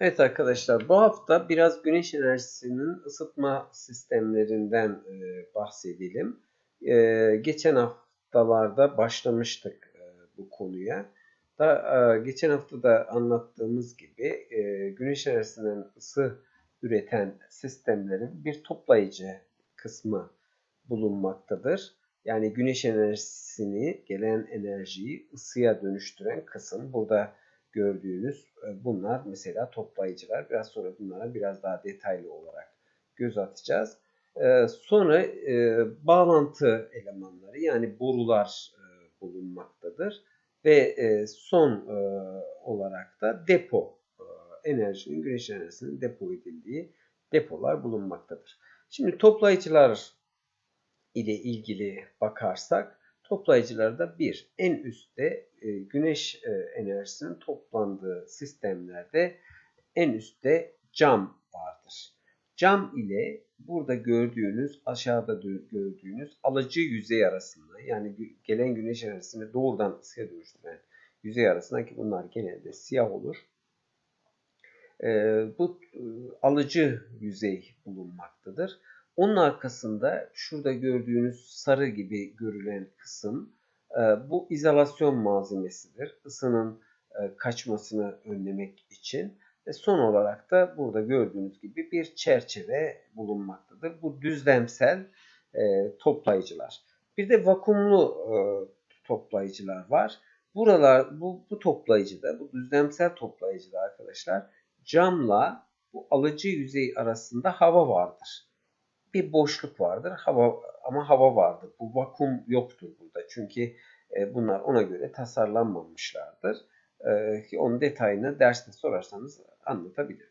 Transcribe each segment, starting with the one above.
Evet arkadaşlar bu hafta biraz güneş enerjisinin ısıtma sistemlerinden e, bahsedelim. E, geçen haftalarda başlamıştık e, bu konuya. Da, geçen hafta da anlattığımız gibi güneş enerjisinden ısı üreten sistemlerin bir toplayıcı kısmı bulunmaktadır. Yani güneş enerjisini, gelen enerjiyi ısıya dönüştüren kısım. Burada gördüğünüz e, bunlar mesela toplayıcılar. Biraz sonra bunlara biraz daha detaylı olarak göz atacağız. E, sonra e, bağlantı elemanları yani borular bulunmaktadır. Ve son olarak da depo enerjinin, güneş enerjisinin depo edildiği depolar bulunmaktadır. Şimdi toplayıcılar ile ilgili bakarsak Toplayıcılarda bir, en üstte e, güneş e, enerjisinin toplandığı sistemlerde en üstte cam vardır. Cam ile burada gördüğünüz, aşağıda gördüğünüz alıcı yüzey arasında yani gelen güneş enerjisini doğrudan ısıya dönüştüren yüzey arasında ki bunlar genelde siyah olur. E, bu alıcı yüzey bulunmaktadır. Onun arkasında şurada gördüğünüz sarı gibi görülen kısım e, bu izolasyon malzemesidir. Isının e, kaçmasını önlemek için. Ve son olarak da burada gördüğünüz gibi bir çerçeve bulunmaktadır. Bu düzlemsel e, toplayıcılar. Bir de vakumlu toplayıcılar var. Buralar bu, bu toplayıcıda, bu düzlemsel toplayıcıda arkadaşlar camla bu alıcı yüzey arasında hava vardır bir boşluk vardır. Hava ama hava vardır. Bu vakum yoktur burada. Çünkü e, bunlar ona göre tasarlanmamışlardır. E, ki onun detayını derste sorarsanız anlatabilirim.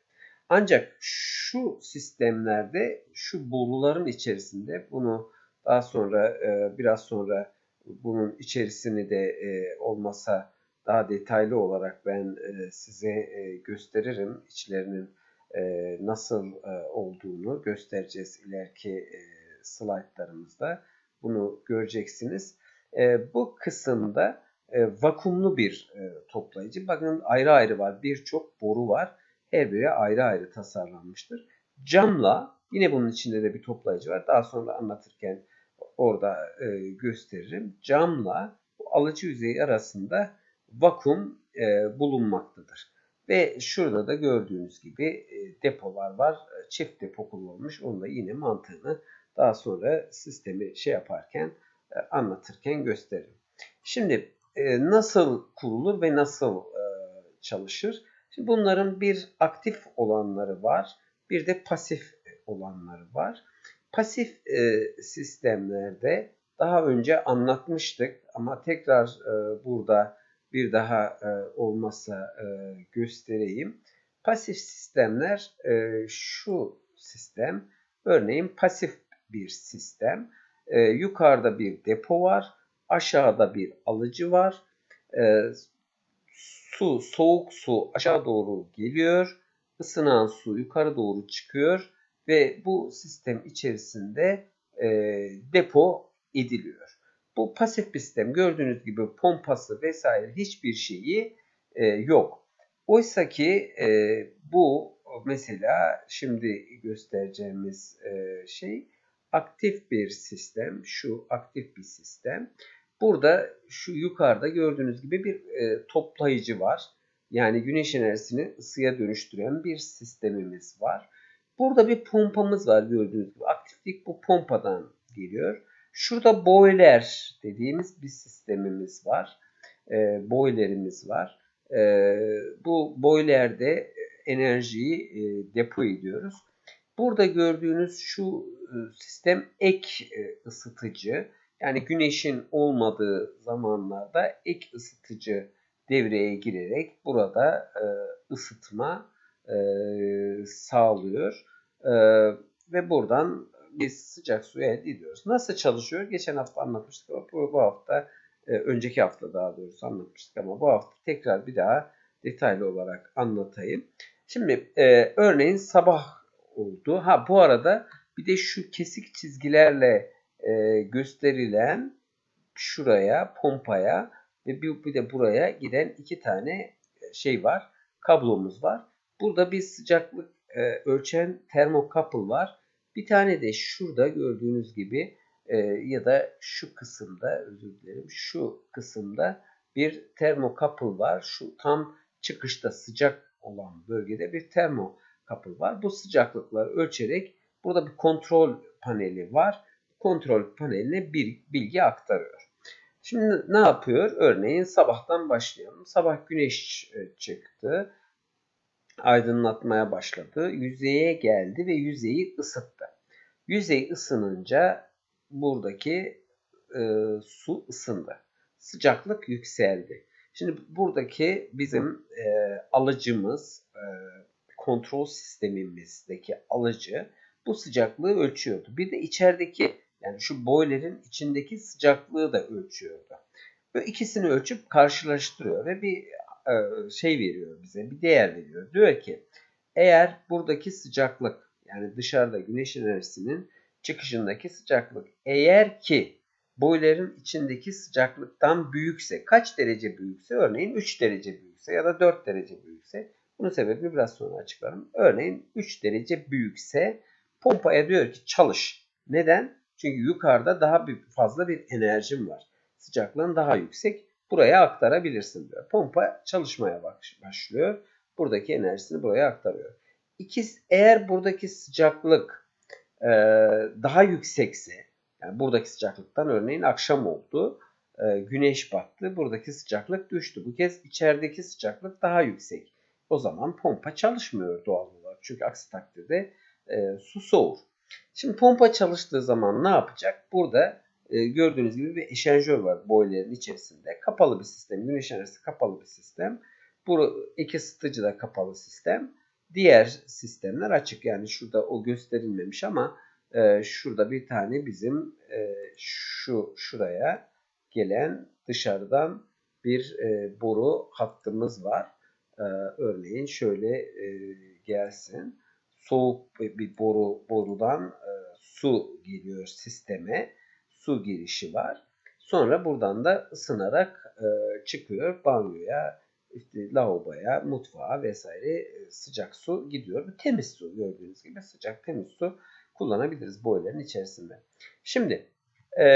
Ancak şu sistemlerde şu boruların içerisinde bunu daha sonra e, biraz sonra bunun içerisini de olmasa daha detaylı olarak ben size gösteririm içlerinin e, nasıl e, olduğunu göstereceğiz ileriki e, slaytlarımızda. Bunu göreceksiniz. Bu kısımda vakumlu bir toplayıcı. Bakın ayrı ayrı var. Birçok boru var. Her biri ayrı ayrı tasarlanmıştır. Camla yine bunun içinde de bir toplayıcı var. Daha sonra anlatırken orada e, gösteririm. Camla alıcı yüzeyi arasında vakum bulunmaktadır. Ve şurada da gördüğünüz gibi e, depolar var. E, çift depo kullanılmış. Onu da yine mantığını daha sonra sistemi şey yaparken e, anlatırken gösteririm. Şimdi nasıl kurulur ve nasıl çalışır? Şimdi bunların bir aktif olanları var. Bir de pasif olanları var. Pasif sistemlerde daha önce anlatmıştık ama tekrar burada bir daha e, olmasa e, göstereyim. Pasif sistemler e, şu sistem. Örneğin pasif bir sistem. E, yukarıda bir depo var. Aşağıda bir alıcı var. E, su, soğuk su aşağı doğru geliyor. Isınan su yukarı doğru çıkıyor. Ve bu sistem içerisinde e, depo ediliyor. Bu pasif bir sistem. Gördüğünüz gibi pompası vesaire hiçbir şeyi e, yok. Oysa ki e, bu mesela şimdi göstereceğimiz e, şey aktif bir sistem. Şu aktif bir sistem. Burada şu yukarıda gördüğünüz gibi bir e, toplayıcı var. Yani güneş enerjisini ısıya dönüştüren bir sistemimiz var. Burada bir pompamız var gördüğünüz gibi. Aktiflik bu pompadan geliyor. Şurada boiler dediğimiz bir sistemimiz var. E, boilerimiz var. E, bu boilerde enerjiyi e, depo ediyoruz. Burada gördüğünüz şu e, sistem ek e, ısıtıcı. Yani güneşin olmadığı zamanlarda ek ısıtıcı devreye girerek burada e, ısıtma sağlıyor. E, ve buradan biz sıcak suyu elde ediyoruz. Nasıl çalışıyor? Geçen hafta anlatmıştık ama bu, bu hafta e, önceki hafta daha doğrusu anlatmıştık ama bu hafta tekrar bir daha detaylı olarak anlatayım. Şimdi e, örneğin sabah oldu. Ha bu arada bir de şu kesik çizgilerle e, gösterilen şuraya pompaya ve bir, bir de buraya giden iki tane şey var. Kablomuz var. Burada bir sıcaklık e, ölçen termokapıl var. Bir tane de şurada gördüğünüz gibi e, ya da şu kısımda özür dilerim şu kısımda bir termokapıl var. Şu tam çıkışta sıcak olan bölgede bir termokapıl var. Bu sıcaklıkları ölçerek burada bir kontrol paneli var. Kontrol paneline bir bilgi aktarıyor. Şimdi ne yapıyor? Örneğin sabahtan başlayalım. Sabah güneş e, çıktı. Aydınlatmaya başladı. Yüzeye geldi ve yüzeyi ısıttı. Yüzey ısınınca buradaki e, su ısındı. Sıcaklık yükseldi. Şimdi buradaki bizim e, alıcımız, e, kontrol sistemimizdeki alıcı bu sıcaklığı ölçüyordu. Bir de içerideki yani şu boiler'in içindeki sıcaklığı da ölçüyordu. Ve ikisini ölçüp karşılaştırıyor ve bir şey veriyor bize, bir değer veriyor. Diyor ki eğer buradaki sıcaklık yani dışarıda güneş enerjisinin çıkışındaki sıcaklık eğer ki boiler'in içindeki sıcaklıktan büyükse, kaç derece büyükse, örneğin 3 derece büyükse ya da 4 derece büyükse, bunun sebebini biraz sonra açıklarım. Örneğin 3 derece büyükse pompaya diyor ki çalış. Neden? Çünkü yukarıda daha fazla bir enerjim var. Sıcaklığın daha yüksek. Buraya aktarabilirsin diyor. Pompa çalışmaya başlıyor. Buradaki enerjisini buraya aktarıyor. İkiz, eğer buradaki sıcaklık e, daha yüksekse, yani buradaki sıcaklıktan örneğin akşam oldu, e, güneş battı, buradaki sıcaklık düştü. Bu kez içerideki sıcaklık daha yüksek. O zaman pompa çalışmıyor doğal olarak. Çünkü aksi takdirde e, su soğur. Şimdi pompa çalıştığı zaman ne yapacak? Burada e, gördüğünüz gibi bir eşanjör var boilerin içerisinde. Kapalı bir sistem. Güneş enerjisi kapalı bir sistem. Bu iki ısıtıcı da kapalı sistem. Diğer sistemler açık. Yani şurada o gösterilmemiş ama e, şurada bir tane bizim e, şu şuraya gelen dışarıdan bir e, boru hattımız var. E, örneğin şöyle e, gelsin soğuk bir boru borudan e, su geliyor sisteme. Su girişi var. Sonra buradan da ısınarak e, çıkıyor banyoya, işte lavaboya, mutfağa vesaire e, sıcak su gidiyor. Temiz su gördüğünüz gibi sıcak temiz su kullanabiliriz boyların içerisinde. Şimdi e,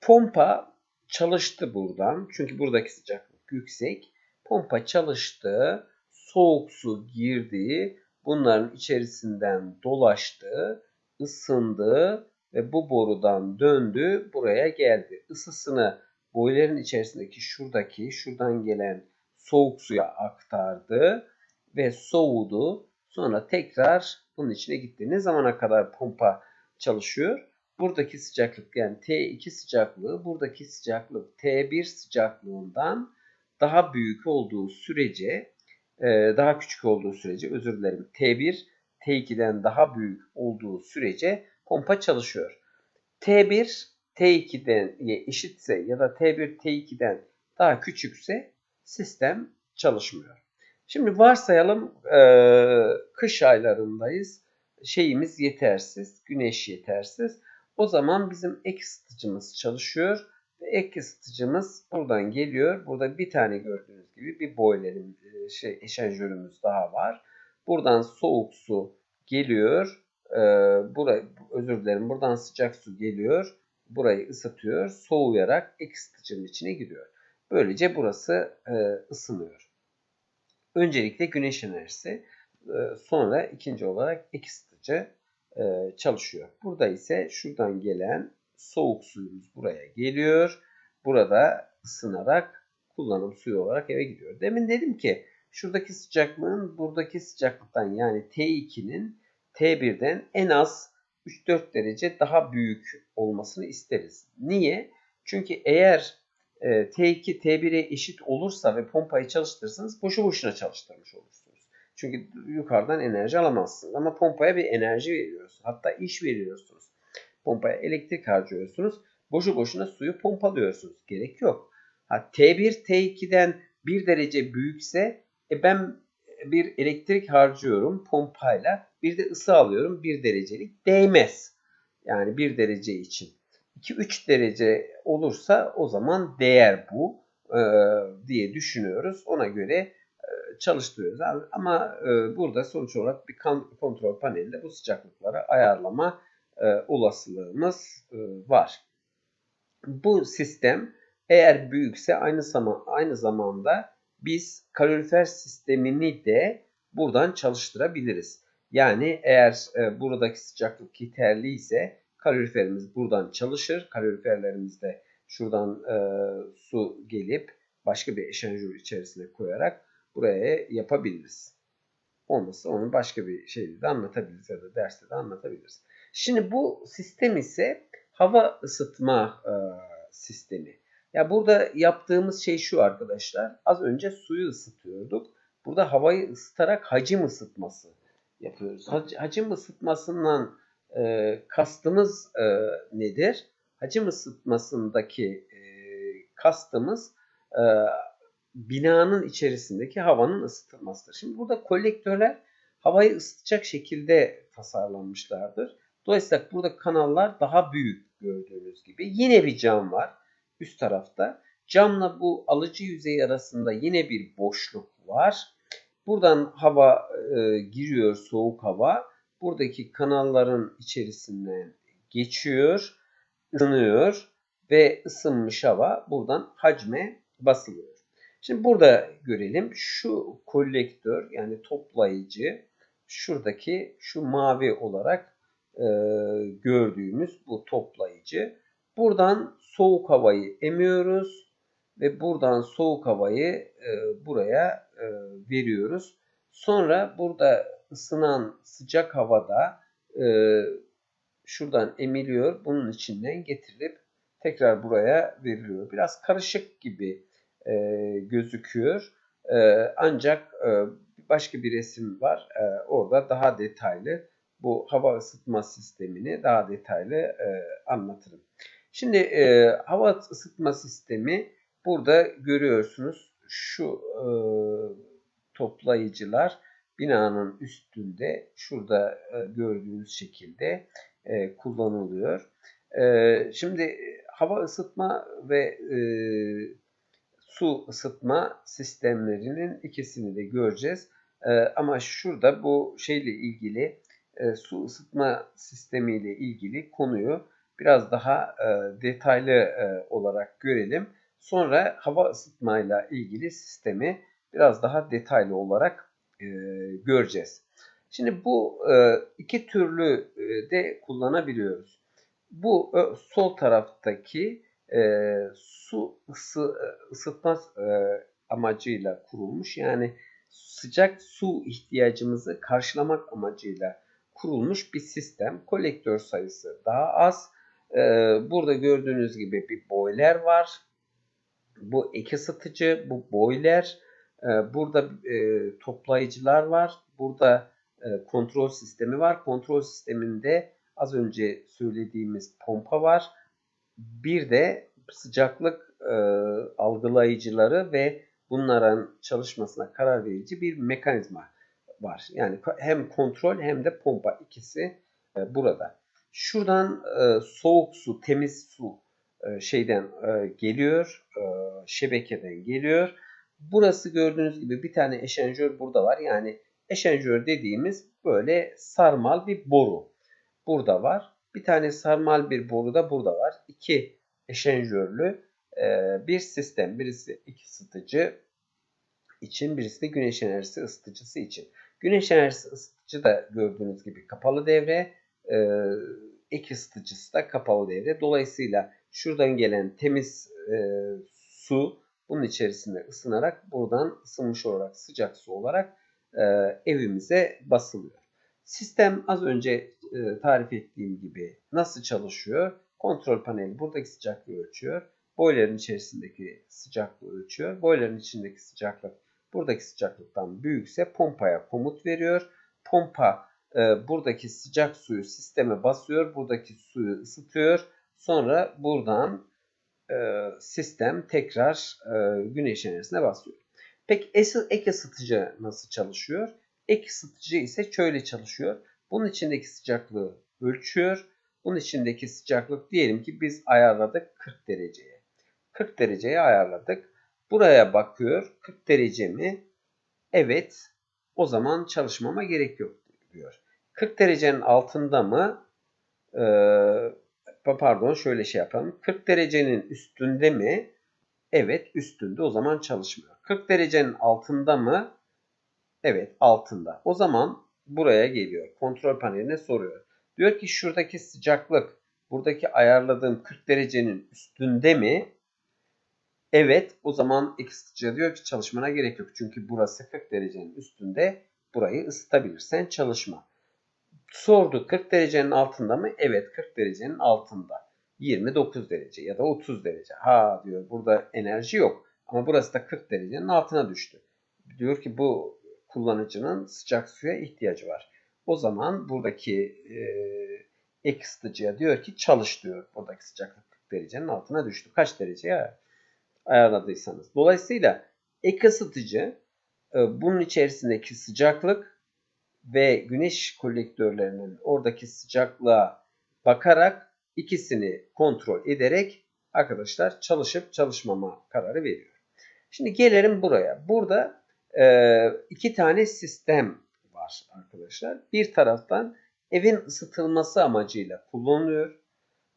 pompa çalıştı buradan. Çünkü buradaki sıcaklık yüksek. Pompa çalıştı. Soğuk su girdi bunların içerisinden dolaştı, ısındı ve bu borudan döndü buraya geldi. Isısını boilerin içerisindeki şuradaki şuradan gelen soğuk suya aktardı ve soğudu. Sonra tekrar bunun içine gitti. Ne zamana kadar pompa çalışıyor? Buradaki sıcaklık yani T2 sıcaklığı buradaki sıcaklık T1 sıcaklığından daha büyük olduğu sürece ee, daha küçük olduğu sürece özür dilerim T1 T2'den daha büyük olduğu sürece pompa çalışıyor. T1 T2'den eşitse ya da T1 T2'den daha küçükse sistem çalışmıyor. Şimdi varsayalım e, kış aylarındayız. Şeyimiz yetersiz, güneş yetersiz. O zaman bizim ek ısıtıcımız çalışıyor. Ve ek ısıtıcımız buradan geliyor. Burada bir tane gördüğünüz gibi bir boilerin şey eşanjörümüz daha var. Buradan soğuk su geliyor. Ee, buraya, özür dilerim. Buradan sıcak su geliyor. Burayı ısıtıyor. Soğuyarak ek ısıtıcının içine giriyor. Böylece burası e, ısınıyor. Öncelikle güneş enerjisi. E, sonra ikinci olarak ek ısıtıcı e, çalışıyor. Burada ise şuradan gelen soğuk suyumuz buraya geliyor. Burada ısınarak kullanım suyu olarak eve gidiyor. Demin dedim ki şuradaki sıcaklığın buradaki sıcaklıktan yani T2'nin T1'den en az 3-4 derece daha büyük olmasını isteriz. Niye? Çünkü eğer e, T2 T1'e eşit olursa ve pompayı çalıştırırsanız boşu boşuna çalıştırmış olursunuz. Çünkü yukarıdan enerji alamazsınız. Ama pompaya bir enerji veriyorsunuz. Hatta iş veriyorsunuz. Pompaya elektrik harcıyorsunuz. Boşu boşuna suyu pompalıyorsunuz. Gerek yok. Ha, T1 T2'den 1 derece büyükse e ben bir elektrik harcıyorum pompayla. Bir de ısı alıyorum 1 derecelik. Değmez. Yani 1 derece için. 2-3 derece olursa o zaman değer bu e, diye düşünüyoruz. Ona göre e, çalıştırıyoruz. Ama e, burada sonuç olarak bir kontrol panelinde bu sıcaklıkları ayarlama e, olasılığımız e, var. Bu sistem eğer büyükse aynı zaman aynı zamanda biz kalorifer sistemini de buradan çalıştırabiliriz. Yani eğer e, buradaki sıcaklık yeterli ise kaloriferimiz buradan çalışır. Kaloriferlerimizde şuradan e, su gelip başka bir eşanjör içerisine koyarak buraya yapabiliriz. Olmasa onu başka bir şeyde de anlatabiliriz ya da derste de anlatabiliriz. Şimdi bu sistem ise hava ısıtma e, sistemi. Ya burada yaptığımız şey şu arkadaşlar. Az önce suyu ısıtıyorduk. Burada havayı ısıtarak hacim ısıtması yapıyoruz. Hacim ısıtmasından e, kastımız e, nedir? Hacim ısıtmasındaki e, kastımız e, binanın içerisindeki havanın ısıtılmasıdır. Şimdi burada kolektörler havayı ısıtacak şekilde tasarlanmışlardır. Dolayısıyla burada kanallar daha büyük gördüğünüz gibi. Yine bir cam var üst tarafta. Camla bu alıcı yüzey arasında yine bir boşluk var. Buradan hava e, giriyor, soğuk hava. Buradaki kanalların içerisinden geçiyor, ısınıyor ve ısınmış hava buradan hacme basılıyor. Şimdi burada görelim. Şu kolektör yani toplayıcı şuradaki şu mavi olarak e, gördüğümüz bu toplayıcı. Buradan soğuk havayı emiyoruz ve buradan soğuk havayı e, buraya e, veriyoruz. Sonra burada ısınan sıcak havada e, şuradan emiliyor. Bunun içinden getirilip tekrar buraya veriliyor. Biraz karışık gibi e, gözüküyor. E, ancak e, başka bir resim var. E, orada daha detaylı bu hava ısıtma sistemini daha detaylı e, anlatırım. Şimdi e, hava ısıtma sistemi burada görüyorsunuz şu e, toplayıcılar binanın üstünde şurada e, gördüğünüz şekilde e, kullanılıyor. E, şimdi hava ısıtma ve e, su ısıtma sistemlerinin ikisini de göreceğiz. E, ama şurada bu şeyle ilgili e, su ısıtma sistemiyle ilgili konuyu biraz daha e, detaylı e, olarak görelim. Sonra hava ısıtmayla ilgili sistemi biraz daha detaylı olarak e, göreceğiz. Şimdi bu e, iki türlü e, de kullanabiliyoruz. Bu e, sol taraftaki e, su ısı, e, ısıtma e, amacıyla kurulmuş. Yani sıcak su ihtiyacımızı karşılamak amacıyla kurulmuş bir sistem. Kolektör sayısı daha az. E, burada gördüğünüz gibi bir boiler var. Bu ek ısıtıcı, bu boiler. E, burada e, toplayıcılar var. Burada e, kontrol sistemi var. Kontrol sisteminde az önce söylediğimiz pompa var. Bir de sıcaklık e, algılayıcıları ve bunların çalışmasına karar verici bir mekanizma var. Yani hem kontrol hem de pompa ikisi burada. Şuradan e, soğuk su, temiz su e, şeyden e, geliyor, e, şebekeden geliyor. Burası gördüğünüz gibi bir tane eşenjör burada var. Yani eşenjör dediğimiz böyle sarmal bir boru. Burada var. Bir tane sarmal bir boru da burada var. İki eşenjörlü e, bir sistem. Birisi iki ısıtıcı için, birisi de güneş enerjisi ısıtıcısı için. Güneş enerjisi ısıtıcı da gördüğünüz gibi kapalı devre. E, ek ısıtıcısı da kapalı devre. Dolayısıyla şuradan gelen temiz e, su bunun içerisinde ısınarak buradan ısınmış olarak sıcak su olarak e, evimize basılıyor. Sistem az önce e, tarif ettiğim gibi nasıl çalışıyor? Kontrol paneli buradaki sıcaklığı ölçüyor. Boiler'in içerisindeki sıcaklığı ölçüyor. Boiler'in içindeki sıcaklık buradaki sıcaklıktan büyükse pompaya komut veriyor. Pompa e, buradaki sıcak suyu sisteme basıyor. Buradaki suyu ısıtıyor. Sonra buradan e, sistem tekrar e, güneş enerjisine basıyor. Peki ek ısıtıcı nasıl çalışıyor? Ek ısıtıcı ise şöyle çalışıyor. Bunun içindeki sıcaklığı ölçüyor. Bunun içindeki sıcaklık diyelim ki biz ayarladık 40 dereceye. 40 dereceye ayarladık. Buraya bakıyor 40 derece mi? Evet. O zaman çalışmama gerek yok diyor. 40 derecenin altında mı? Ee, pardon şöyle şey yapalım. 40 derecenin üstünde mi? Evet üstünde o zaman çalışmıyor. 40 derecenin altında mı? Evet altında. O zaman buraya geliyor. Kontrol paneline soruyor. Diyor ki şuradaki sıcaklık buradaki ayarladığım 40 derecenin üstünde mi? Evet o zaman ısıtıcı diyor ki çalışmana gerek yok. Çünkü burası 40 derecenin üstünde burayı ısıtabilirsen çalışma. Sordu 40 derecenin altında mı? Evet 40 derecenin altında. 29 derece ya da 30 derece. Ha diyor burada enerji yok. Ama burası da 40 derecenin altına düştü. Diyor ki bu kullanıcının sıcak suya ihtiyacı var. O zaman buradaki e, ek ısıtıcıya diyor ki çalış diyor. Buradaki sıcaklık 40 derecenin altına düştü. Kaç dereceye ayarladıysanız. Dolayısıyla ek ısıtıcı e, bunun içerisindeki sıcaklık ve güneş kolektörlerinin oradaki sıcaklığa bakarak ikisini kontrol ederek arkadaşlar çalışıp çalışmama kararı veriyor. Şimdi gelelim buraya. Burada e, iki tane sistem var arkadaşlar. Bir taraftan evin ısıtılması amacıyla kullanılıyor.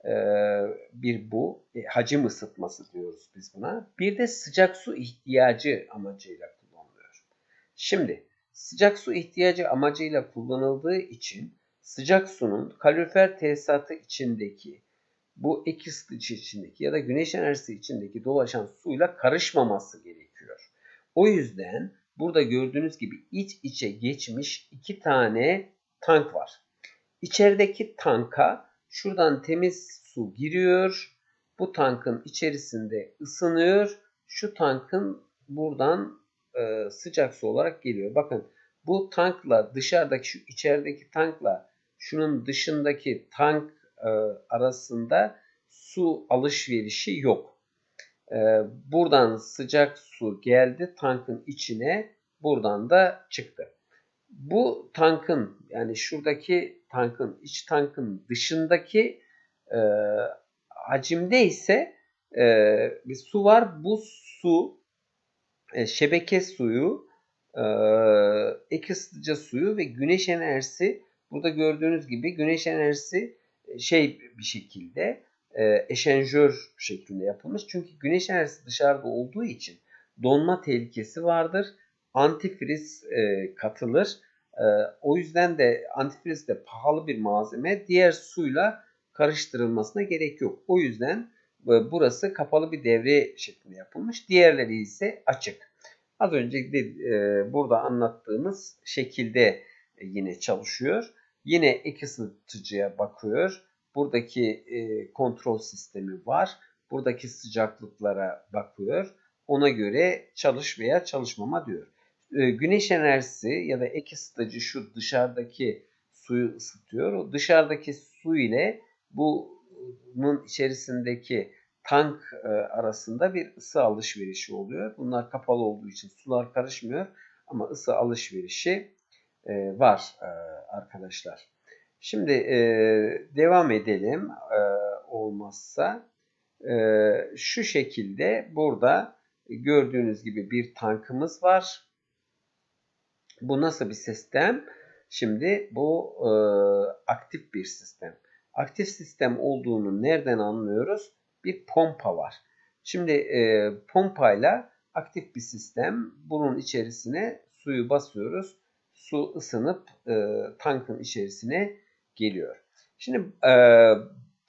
E, bir bu e, hacim ısıtması diyoruz biz buna. Bir de sıcak su ihtiyacı amacıyla kullanılıyor. Şimdi sıcak su ihtiyacı amacıyla kullanıldığı için sıcak sunun kalorifer tesisatı içindeki bu ek ısıtıcı içindeki ya da güneş enerjisi içindeki dolaşan suyla karışmaması gerekiyor. O yüzden burada gördüğünüz gibi iç içe geçmiş iki tane tank var. İçerideki tanka şuradan temiz su giriyor. Bu tankın içerisinde ısınıyor. Şu tankın buradan e, sıcak su olarak geliyor. Bakın bu tankla dışarıdaki şu içerideki tankla şunun dışındaki tank e, arasında su alışverişi yok. E, buradan sıcak su geldi tankın içine buradan da çıktı. Bu tankın yani şuradaki tankın iç tankın dışındaki e, hacimde ise e, bir su var. Bu su e, şebeke suyu, e, ek suyu ve güneş enerjisi burada gördüğünüz gibi güneş enerjisi e, şey bir şekilde e, eşenjör şeklinde yapılmış. Çünkü güneş enerjisi dışarıda olduğu için donma tehlikesi vardır. Antifriz e, katılır. E, o yüzden de antifriz de pahalı bir malzeme. Diğer suyla karıştırılmasına gerek yok. O yüzden burası kapalı bir devre şeklinde yapılmış. Diğerleri ise açık. Az önce de, e, burada anlattığımız şekilde e, yine çalışıyor. Yine ek ısıtıcıya bakıyor. Buradaki e, kontrol sistemi var. Buradaki sıcaklıklara bakıyor. Ona göre çalış veya çalışmama diyor. Güneş enerjisi ya da ek ısıtıcı şu dışarıdaki suyu ısıtıyor. O dışarıdaki su ile bunun içerisindeki tank e, arasında bir ısı alışverişi oluyor. Bunlar kapalı olduğu için sular karışmıyor ama ısı alışverişi e, var e, arkadaşlar. Şimdi devam edelim olmazsa. Şu şekilde burada gördüğünüz gibi bir tankımız var. Bu nasıl bir sistem? Şimdi bu aktif bir sistem. Aktif sistem olduğunu nereden anlıyoruz? bir pompa var. Şimdi e, pompayla aktif bir sistem. Bunun içerisine suyu basıyoruz. Su ısınıp e, tankın içerisine geliyor. Şimdi e,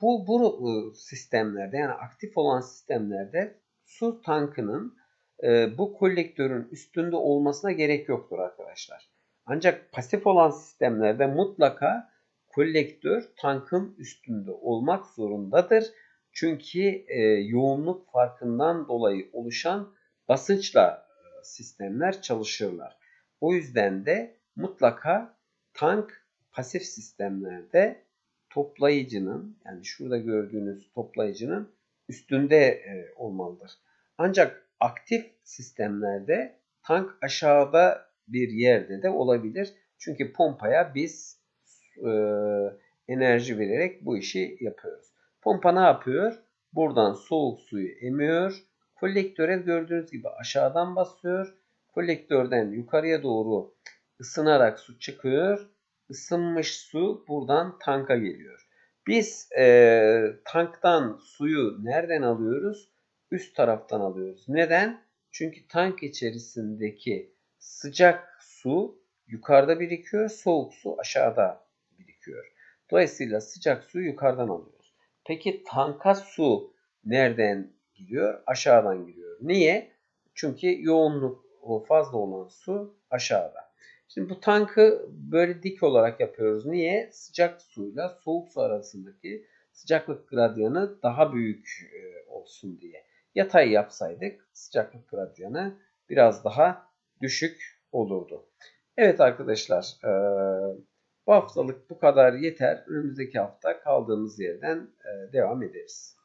bu, bu e, sistemlerde yani aktif olan sistemlerde su tankının e, bu kolektörün üstünde olmasına gerek yoktur arkadaşlar. Ancak pasif olan sistemlerde mutlaka kolektör tankın üstünde olmak zorundadır. Çünkü e, yoğunluk farkından dolayı oluşan basınçla e, sistemler çalışırlar. O yüzden de mutlaka tank pasif sistemlerde toplayıcının yani şurada gördüğünüz toplayıcının üstünde e, olmalıdır. Ancak aktif sistemlerde tank aşağıda bir yerde de olabilir. Çünkü pompaya biz e, enerji vererek bu işi yapıyoruz. Pompa ne yapıyor? Buradan soğuk suyu emiyor. Kolektöre gördüğünüz gibi aşağıdan basıyor. Kolektörden yukarıya doğru ısınarak su çıkıyor. Isınmış su buradan tanka geliyor. Biz e, tanktan suyu nereden alıyoruz? Üst taraftan alıyoruz. Neden? Çünkü tank içerisindeki sıcak su yukarıda birikiyor, soğuk su aşağıda birikiyor. Dolayısıyla sıcak suyu yukarıdan alıyoruz. Peki tanka su nereden giriyor? Aşağıdan giriyor. Niye? Çünkü yoğunluk fazla olan su aşağıda. Şimdi bu tankı böyle dik olarak yapıyoruz. Niye? Sıcak suyla soğuk su arasındaki sıcaklık gradyanı daha büyük e, olsun diye. Yatay yapsaydık sıcaklık gradyanı biraz daha düşük olurdu. Evet arkadaşlar e, bu haftalık bu kadar yeter. Önümüzdeki hafta kaldığımız yerden e, devam ederiz.